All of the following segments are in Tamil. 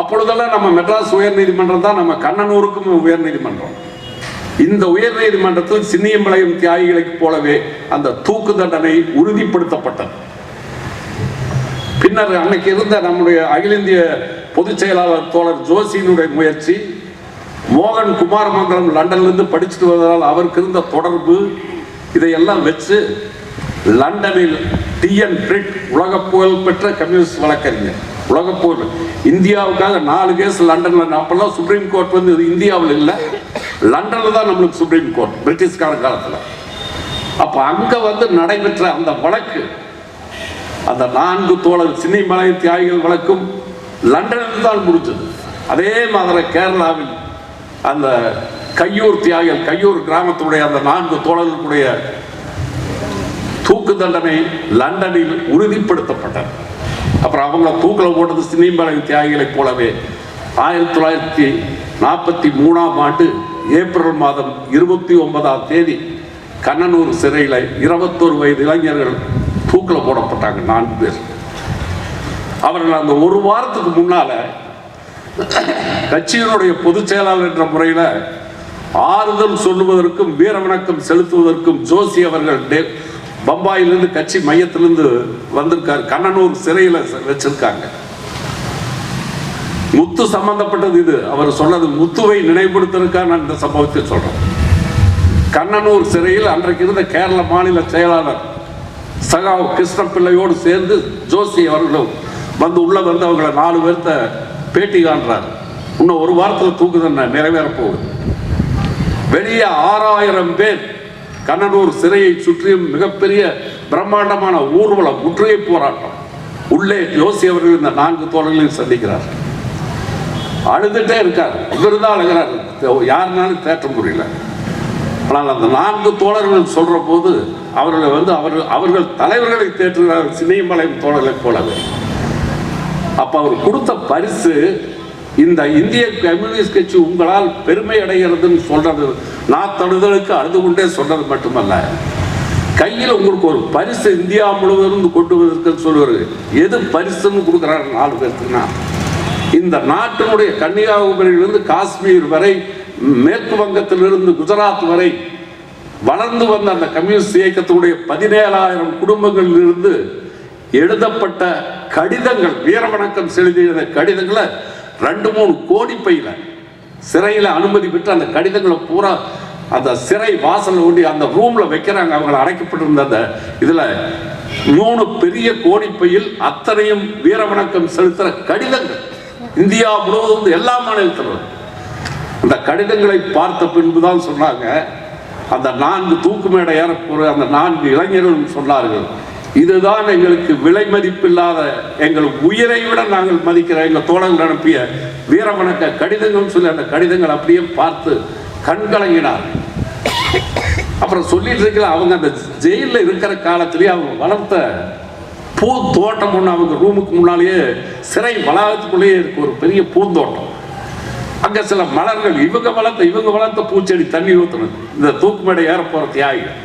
அப்பொழுதெல்லாம் நம்ம மெட்ராஸ் உயர் நீதிமன்றம் தான் நம்ம கண்ணனூருக்கும் உயர் நீதிமன்றம் இந்த உயர் நீதிமன்றத்தில் சின்னியம்பாளையம் தியாகிகளைப் போலவே அந்த தூக்கு தண்டனை உறுதிப்படுத்தப்பட்டது. பின்னர் அன்னைக்கு இருந்த நம்முடைய அகில இந்திய பொதுச் செயலாளர் தோழர் ஜோசியினுடைய முயற்சி மோகன் குமாரமங்கலம் லண்டன்லேருந்து படிச்சுட்டு வந்ததால் அவருக்கு இருந்த தொடர்பு இதையெல்லாம் வச்சு லண்டனில் டிஎன் பிரிட் உலக புகழ் பெற்ற கம்யூனிஸ்ட் வழக்கறிஞர். உலகப்போர் இந்தியாவுக்காக நாலு கேஸ் லண்டனில் அப்போல்லாம் சுப்ரீம் கோர்ட் வந்து இது இந்தியாவில் இல்லை. லண்டனில் தான் நம்மளுக்கு சுப்ரீம் கோர்ட் பிரிட்டிஷ்கார காலத்தில். அப்போ அங்கே வந்து நடைபெற்ற அந்த வழக்கு அந்த நான்கு தோழர் சின்னிமலை தியாகிகள் வழக்கும் லண்டனில் தான் முடிஞ்சது. அதே மாதிரி கேரளாவில் அந்த கையூர் தியாகிகள் கையூர் கிராமத்துடைய அந்த நான்கு தோழர்களுடைய தூக்கு தண்டனை லண்டனில் உறுதிப்படுத்தப்பட்டது. அப்புறம் அவங்கள தூக்கில் போட்டது சின்னிமலை தியாகிகளைப் போலவே ஆயிரத்தி தொள்ளாயிரத்தி நாற்பத்தி மூணாம் ஆண்டு ஏப்ரல் மாதம் இருபத்தி ஒன்பதாம் தேதி கண்ணனூர் சிறையில் இருபத்தோரு வயது இளைஞர்கள் தூக்கில் போடப்பட்டாங்க நான்கு பேர். அவர்கள் அந்த ஒரு வாரத்துக்கு முன்னால் கட்சியினுடைய பொதுச் செயலாளர் என்ற முறையில் ஆறுதல் சொல்லுவதற்கும் வீரவணக்கம் செலுத்துவதற்கும் ஜோசி அவர்கள் பம்பாயிலிருந்து கட்சி மையத்திலிருந்து வந்திருக்காரு. கண்ணனூர் சிறையில் வச்சிருக்காங்க. முத்து சம்பந்தப்பட்டது இது. அவர் சொன்னது முத்துவை நினைவுபடுத்திருக்கார் நான் இந்த சம்பவத்தை சொல்றேன். கண்ணனூர் சிறையில் அன்றைக்கு இருந்த கேரள மாநில செயலாளர் சகாவ் கிருஷ்ணப்பிள்ளையோடு சேர்ந்து ஜோசி அவர்களும் வந்து உள்ள வந்து அவங்கள நாலு பேர்த்த பேட்டி காண்றார். இன்னும் ஒரு வாரத்தில் தூக்கு தண்டனை நிறைவேற போகுது. வெளியே ஆறாயிரம் பேர் கண்ணனூர் சிறையை சுற்றியும் மிகப்பெரிய பிரம்மாண்டமான ஊர்வலம் முற்றுகை போராட்டம். உள்ளே ஜோசி அவர்கள் இந்த நான்கு தோழர்களையும் சந்திக்கிறார். அழுதுட்டே இருக்கார். இவர் தான் அழுகிறார் யாருனாலும் தேற்ற முடியல. ஆனால் அந்த நான்கு தோழர்கள் சொல்ற போது அவர்களை வந்து அவர்கள் அவர்கள் தலைவர்களை தேற்றுகிறார் சினிமலை தோழர்களைப் போலவே. அப்ப அவர் கொடுத்த பரிசு இந்த இந்திய கம்யூனிஸ்ட் கட்சி உங்களால் பெருமை அடைகிறதுன்னு சொல்றது நான் தடுதலுக்கு அழுது கொண்டே சொல்றது மட்டுமல்ல. கையில் உங்களுக்கு ஒரு பரிசு இந்தியா முழுவதும் கொண்டு வந்திருக்குன்னு சொல்லுவாரு. எது பரிசுன்னு கொடுக்குறாரு நாலு பேருக்குன்னா இந்த நாட்டினுடைய கன்னியாகுமரியிலிருந்து காஷ்மீர் வரை மேற்கு வங்கத்திலிருந்து குஜராத் வரை வளர்ந்து வந்த அந்த கம்யூனிஸ்ட் இயக்கத்தினுடைய பதினேழாயிரம் குடும்பங்களிலிருந்து எழுதப்பட்ட கடிதங்கள் வீரவணக்கம் செலுத்திய கடிதங்களை ரெண்டு மூணு கோடி பையில சிறையில் அனுமதி பெற்று அந்த கடிதங்களை பூரா அந்த சிறை வாசலில் ஓட்டி அந்த ரூமில் வைக்கிறாங்க. அவங்களை அடைக்கப்பட்டிருந்த அந்த இதில் மூணு பெரிய கோடிப்பையில் அத்தனையும் வீரவணக்கம் செலுத்துகிற கடிதங்கள். இந்தியா முழுவதும் எல்லா மாநிலத்திலும் அந்த கடிதங்களை பார்த்த பின்புதான் சொன்னாங்க. அந்த நான்கு தூக்கு மேடை ஏறப்போற அந்த நான்கு இளைஞர்களும் சொன்னார்கள். இதுதான் எங்களுக்கு விலை மதிப்பில்லாத எங்கள் உயிரை விட நாங்கள் மதிக்கிற எங்கள் தோழர்கள் அனுப்பிய வீரவணக்க கடிதங்கள் சொல்லி அந்த கடிதங்கள் அப்படியே பார்த்து கண்கலங்கினார். அப்புறம் சொல்லிட்டு இருக்கல அவங்க அந்த ஜெயிலில் இருக்கிற காலத்திலேயே அவங்க வளர்த்த பூந்தோட்டம் ஒன்று அவங்க ரூமுக்கு முன்னாலேயே சிறை வளாகத்துக்குள்ளேயே இருக்கு ஒரு பெரிய பூந்தோட்டம் அங்க சில மலர்கள் இவங்க வளர்த்த இவங்க வளர்த்த பூச்செடி தண்ணி ஊற்றணும் இந்த தூக்குமேடை ஏற போற தியாகிகள்.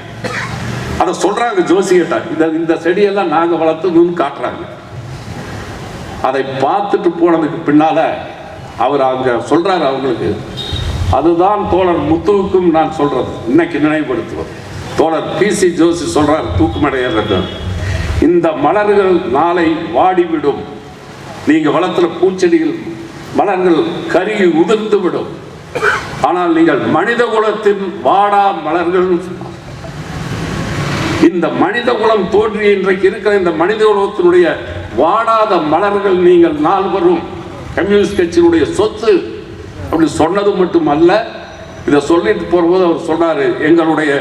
அதை சொல்றாங்க ஜோசிகிட்ட இந்த இந்த செடியெல்லாம் நாங்க வளர்த்துன்னு காட்டுறாங்க. அதை பார்த்துட்டு போனதுக்கு பின்னால அவர் அங்க சொல்றாரு அவங்களுக்கு அதுதான் தோழர் முத்துவுக்கும் நான் சொல்றது. இன்னைக்கு நினைவுபடுத்துவது தோழர் பி சி ஜோசி சொல்றார் தூக்குமடையிறது இந்த மலர்கள் நாளை வாடிவிடும். நீங்க வளர்த்துற பூச்செடிகள் மலர்கள் கருகி உதிர்ந்து விடும் ஆனால் நீங்கள் மனித குலத்தின் வாடா மலர்கள் இந்த மனித குலம் தோன்றி இன்றைக்கு இருக்கிற இந்த மனித குலத்தினுடைய வாடாத மலர்கள் நீங்கள் நால்வரும் கம்யூனிஸ்ட் கட்சியினுடைய சொத்து அப்படி சொன்னது மட்டுமல்ல இதை சொல்லிட்டு போகும்போது அவர் சொன்னார் எங்களுடைய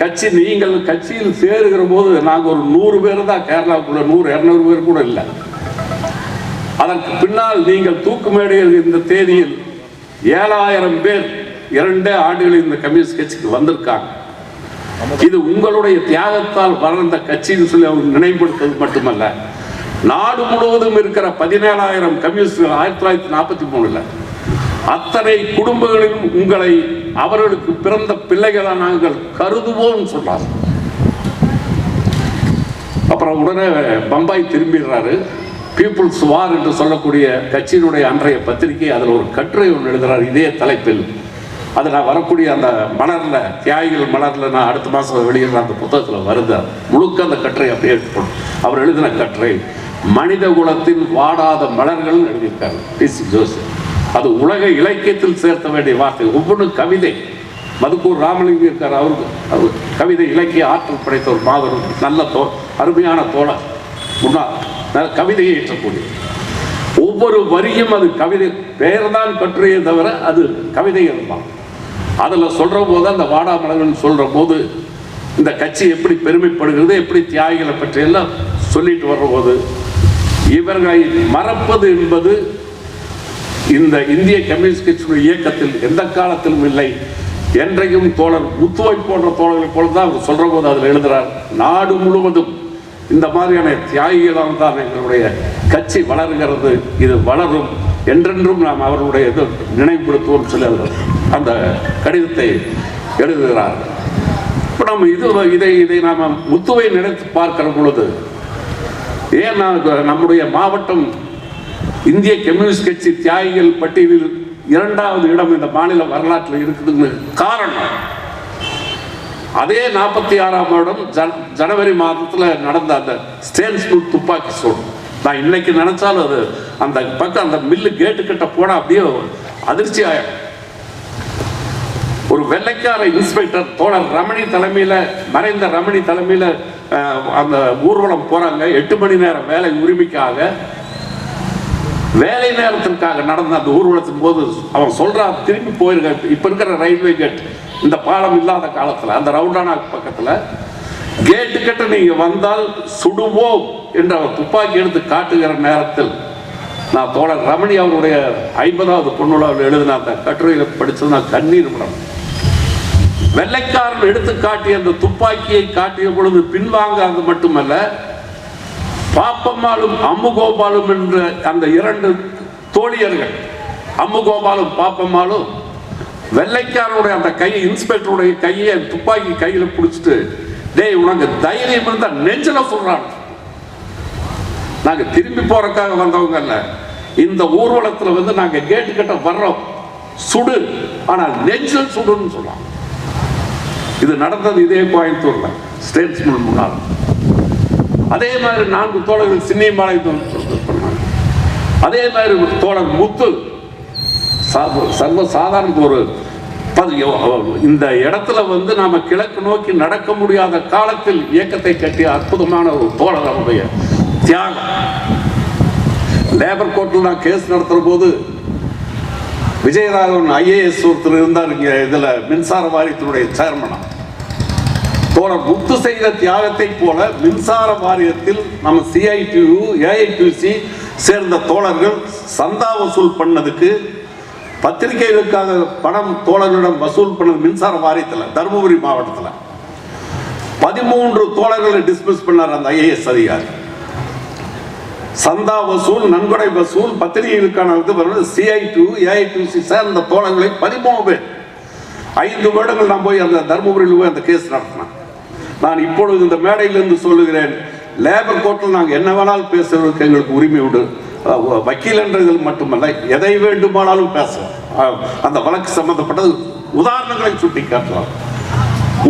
கட்சி நீங்கள் கட்சியில் சேருகிற போது நாங்கள் ஒரு நூறு பேர் தான் கேரளாவுக்குள்ள நூறு இரநூறு பேர் கூட இல்லை. அதற்கு பின்னால் நீங்கள் தூக்கு மேடையில் இந்த தேதியில் ஏழாயிரம் பேர் இரண்டே ஆண்டுகளில் இந்த கம்யூனிஸ்ட் கட்சிக்கு வந்திருக்காங்க. இது உங்களுடைய தியாகத்தால் வளர்ந்த கட்சின்னு சொல்லி அவங்க நினைவுபடுத்துவது மட்டுமல்ல. நாடு முழுவதும் இருக்கிற பதினேழாயிரம் கம்யூனிஸ்டுகள் ஆயிரத்தி தொள்ளாயிரத்தி நாற்பத்தி மூணுல அத்தனை குடும்பங்களிலும் உங்களை அவர்களுக்கு பிறந்த பிள்ளைகளை நாங்கள் கருதுவோம் சொல்றாரு அப்புறம் உடனே பம்பாய் திரும்பிடுறாரு. பீப்புள்ஸ் வார் என்று சொல்லக்கூடிய கட்சியினுடைய அன்றைய பத்திரிகை அதில் ஒரு கட்டுரை ஒன்று எழுதுறார். இதே தலைப்பில் அதில் நான் வரக்கூடிய அந்த மலரில் தியாகிகள் மலரில் நான் அடுத்த மாதம் வெளியிடுற அந்த புத்தகத்தில் வருது. முழுக்க அந்த கட்டுரை அப்படியே எடுத்துக்கணும் அவர் எழுதின கட்டுரை மனித குலத்தின் வாடாத மலர்கள் எழுதியிருக்காரு. டிசி ஜோசப். அது உலக இலக்கியத்தில் சேர்த்த வேண்டிய வார்த்தை. ஒவ்வொன்றும் கவிதை. மதுக்கூர் ராமலிங்கம் இருக்கார் அவருக்கு அவர் கவிதை இலக்கிய ஆற்றல் படைத்த ஒரு மாபெரும் நல்ல தோ அருமையான தோழர். முன்னாள் நல்ல கவிதையை ஏற்றக்கூடிய ஒவ்வொரு வரியும் அது கவிதை பெயர்தான் கட்டுரையே தவிர அது கவிதை தான் அதில் சொல்கிற போது அந்த வாடாமலர்கள் சொல்கிற போது இந்த கட்சி எப்படி பெருமைப்படுகிறது எப்படி தியாகிகளை பற்றியெல்லாம் சொல்லிட்டு வர்ற போது இவர்களை மறப்பது என்பது இந்த இந்திய கம்யூனிஸ்ட் கட்சியினுடைய இயக்கத்தில் எந்த காலத்திலும் இல்லை என்றைக்கும் தோழர் முத்துவை போன்ற தோழர்களை போல தான் அவர் சொல்கிற போது அதில் எழுதுகிறார் நாடு முழுவதும் இந்த மாதிரியான தியாகிகளால் தான் எங்களுடைய கட்சி வளர்கிறது இது வளரும். என்றென்றும் நாம் அவர்களுடைய இது நினைவுபடுத்துவோம் சிலர் அந்த கடிதத்தை எழுதுகிறார். இப்போ நம்ம இது இதை இதை நாம் முத்துவை நினைத்து பார்க்கிற பொழுது ஏன் நான் நம்முடைய மாவட்டம் இந்திய கம்யூனிஸ்ட் கட்சி தியாகிகள் பட்டியலில் இரண்டாவது இடம் இந்த மாநில வரலாற்றில் இருக்குதுன்னு காரணம். அதே நாற்பத்தி ஆறாம் வருடம் ஜனவரி மாதத்தில் நடந்த அந்த ஸ்டேன்ஸ்புல் துப்பாக்கி சூடு. நான் இன்னைக்கு நினைச்சாலும் அது அந்த பக்கம் அந்த மில்லு கேட்டு கிட்ட போனால் அப்படியே அதிர்ச்சி ஆயிடும். ஒரு வெள்ளைக்கார இன்ஸ்பெக்டர் தோழர் ரமணி தலைமையில் மறைந்த ரமணி தலைமையில் அந்த ஊர்வலம் போறாங்க. எட்டு மணி நேரம் வேலை உரிமைக்காக வேலை நேரத்திற்காக நடந்த அந்த ஊர்வலத்தின் போது அவன் சொல்றான் திரும்பி போயிருக்க இப்ப இருக்கிற ரயில்வே கேட் இந்த பாலம் இல்லாத காலத்தில் அந்த ரவுண்டானா பக்கத்தில் கேட்டு கிட்ட நீங்க வந்தால் சுடுவோம் என்று அவர் துப்பாக்கி எடுத்து காட்டுகிற நேரத்தில் நான் தோழர் ரமணி அவருடைய ஐம்பதாவது பொன்னுலாவில் எழுதின அந்த கட்டுரையில படித்தது நான் கண்ணீர் படம் வெள்ளைக்காரன் எடுத்து காட்டிய அந்த துப்பாக்கியை காட்டிய பொழுது பின்வாங்காது மட்டுமல்ல பாப்பம்மாளும் அம்முகோபாலும் என்ற அந்த இரண்டு தோழியர்கள் அம்முகோபாலும் பாப்பம்மாளும் வெள்ளைக்காரனுடைய அந்த கையை இன்ஸ்பெக்டருடைய கையை துப்பாக்கி கையில் பிடிச்சிட்டு டேய் உனக்கு தைரியம் இருந்தா நெஞ்சில சொல்றான். நாங்க திரும்பி போறதுக்காக வந்தவங்க இல்ல இந்த ஊர்வலத்துல வந்து நாங்க கேட்டு கிட்ட வர்றோம். சுடு. ஆனால் நெஞ்சில் சுடுன்னு சொல்லலாம் இது நடந்தது இதே கோயம்புத்தூர்ல ஸ்டேட்ஸ்மேன் முன்னால். அதே மாதிரி நான்கு தோழர்கள் சின்னியம்பாளையத்தில் அதே மாதிரி தோழர் முத்து சர்வ சர்வ சாதாரண ஒரு இந்த இடத்துல வந்து நாம கிழக்கு நோக்கி நடக்க முடியாத காலத்தில் இயக்கத்தை கட்டிய அற்புதமான ஒரு தோழர் அவருடைய தியாகம். லேபர் கோர்ட்டில் நான் கேஸ் நடத்துகிற போது விஜயராகவன் ஐஏஎஸ் ஒருத்தர் இருந்தார் இங்க இதுல மின்சார வாரியத்தினுடைய சேர்மனா தோழர் முத்து செய்த தியாகத்தை போல மின்சார வாரியத்தில் நம்ம சிஐடியு ஏஐடிசி சேர்ந்த தோழர்கள் சந்தா வசூல் பண்ணதுக்கு பத்திரிகைகளுக்காக பணம் தோழர்களிடம் வசூல் பண்ணது மின்சார வாரியத்தில் தருமபுரி மாவட்டத்தில். பதிமூன்று தோழர்களை டிஸ்மிஸ் பண்ணார் அந்த ஐஏஎஸ் அதிகாரி. சந்தா வசூல் நன்கொடை வசூல் பத்திரிகைகளுக்கான இது வருவது டூ சி சேர்ந்த தோழர்களை பதிமூணு பேர். ஐந்து வருடங்கள் நான் போய் அந்த தருமபுரியில் போய் அந்த கேஸ் நடத்தினேன். நான் இப்பொழுது இந்த மேடையிலிருந்து சொல்லுகிறேன் லேபர் கோர்ட்டில் நாங்கள் என்ன வேணாலும் பேசுறதுக்கு எங்களுக்கு உரிமை உண்டு. வக்கீலன்றது வக்கீல் மட்டுமல்ல எதை வேண்டுமானாலும் பேசலாம். அந்த வழக்கு சம்பந்தப்பட்ட உதாரணங்களை சுட்டி காட்டலாம்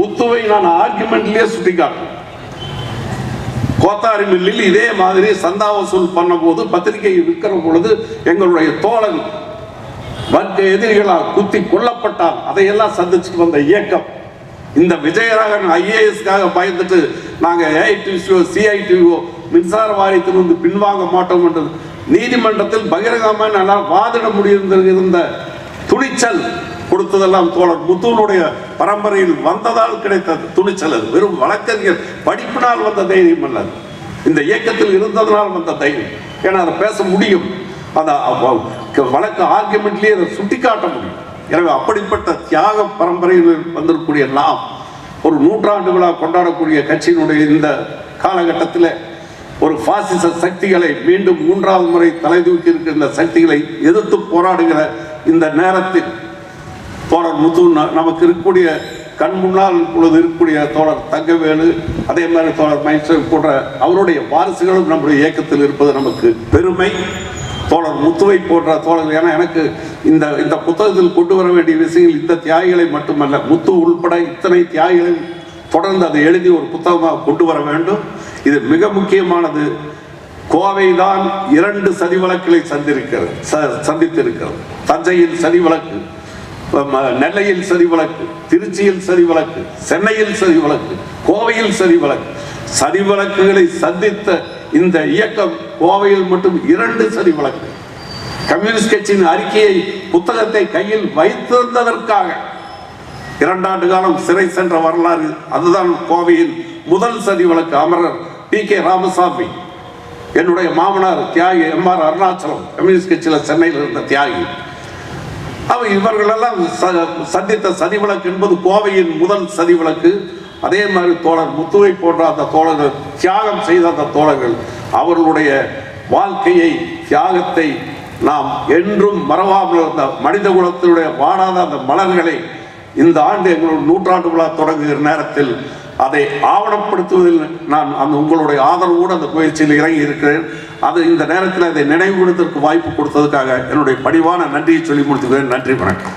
உத்துவை நான் ஆர்குமெண்ட்லயே சுட்டி காட்டலாம் கோத்தாரி மில்லில் இதே மாதிரி சந்தா வசூல் பண்ணும்போது பத்திரிகை விற்கிற பொழுது எங்களுடைய தோழன் வர்க்க எதிரிகளால் குத்தி கொல்லப்பட்டால் அதையெல்லாம் சந்திச்சுட்டு வந்த இயக்கம். இந்த விஜயராகன் ஐஏஎஸ்க்காக பயந்துட்டு நாங்கள் ஏஐடிசிஓ சிஐடிஓ மின்சார வாரியத்திலிருந்து பின்வாங்க மாட்டோம் என்று நீதிமன்றத்தில் பகிரங்கமாக நல்லா வாதிட முடியிருந்த துணிச்சல் கொடுத்ததெல்லாம் தோழர். முத்துவனுடைய பரம்பரையில் வந்ததால் கிடைத்த துணிச்சல் அது. வெறும் வழக்கறிஞர் படிப்பினால் வந்த தைரியம் அல்ல இந்த இயக்கத்தில் இருந்ததனால் வந்த தைரியம். ஏன்னா அதை பேச முடியும். அந்த வழக்கு ஆர்குமெண்ட்லேயே அதை சுட்டிக்காட்ட முடியும். எனவே அப்படிப்பட்ட தியாக பரம்பரையில் வந்திருக்கக்கூடிய நாம் ஒரு நூற்றாண்டு விழா கொண்டாடக்கூடிய கட்சியினுடைய இந்த காலகட்டத்தில் ஒரு பாசிச சக்திகளை மீண்டும் மூன்றாவது முறை தலை தூக்கி இருக்கின்ற சக்திகளை எதிர்த்து போராடுகிற இந்த நேரத்தில் தோழர் முத்து நமக்கு இருக்கக்கூடிய கண் முன்னால் இப்பொழுது இருக்கக்கூடிய தோழர் தங்கவேலு அதே மாதிரி தோழர் மைசூர் போன்ற அவருடைய வாரிசுகளும் நம்முடைய இயக்கத்தில் இருப்பது நமக்கு பெருமை. தோழர் முத்துவை போன்ற தோழர்கள் ஏன்னா எனக்கு இந்த இந்த புத்தகத்தில் கொண்டு வர வேண்டிய விஷயங்கள் இந்த தியாகிகளை மட்டுமல்ல முத்து உள்பட இத்தனை தியாகிகளையும் தொடர்ந்து அதை எழுதி ஒரு புத்தகமாக கொண்டு வர வேண்டும். இது மிக முக்கியமானது. கோவை தான் இரண்டு சதி வழக்குகளை சந்திருக்கிறது ச- சந்தித்திருக்கிறது. தஞ்சையில் சதி வழக்கு ம- நெல்லையில் சதி வழக்கு திருச்சியில் சதி வழக்கு சென்னையில் சதி வழக்கு கோவையில் சதி வழக்கு சதி வழக்குகளை சந்தித்த இந்த இயக்கம் கோவையில் மட்டும் இரண்டு சதி வழக்கு கம்யூனிஸ்ட் கட்சியின் அறிக்கையை புத்தகத்தை கையில் வைத்திருந்ததற்காக இரண்டாண்டு காலம் சிறை சென்ற வரலாறு அதுதான் கோவையின் முதல் சதி வழக்கு அமரர் பி கே ராமசாமி என்னுடைய மாமனார் தியாகி எம் ஆர் அருணாச்சலம் கம்யூனிஸ்ட் கட்சியில் சென்னையில் இருந்த தியாகி. அவர் இவர்களெல்லாம் ச- சந்தித்த சதி விளக்கு என்பது கோவையின் முதல் சதி விளக்கு. அதே மாதிரி தோழர் முத்துவை போன்ற அந்த தோழர்கள் தியாகம் செய்த அந்த தோழர்கள் அவர்களுடைய வாழ்க்கையை தியாகத்தை நாம் என்றும் மறவாமல் இருந்த மனித குலத்தினுடைய வாடாத அந்த மலர்களை இந்த ஆண்டு எங்களுடைய நூற்றாண்டு விழா தொடங்குகிற நேரத்தில் அதை ஆவணப்படுத்துவதில் நான் அந்த உங்களுடைய ஆதரவோடு அந்த முயற்சியில் இறங்கி இருக்கிறேன் அது இந்த நேரத்தில் அதை நினைவுபடுத்துவதற்கு வாய்ப்பு கொடுத்ததுக்காக என்னுடைய பணிவான நன்றியை சொல்லி முடித்துக்கிறேன் நன்றி வணக்கம்.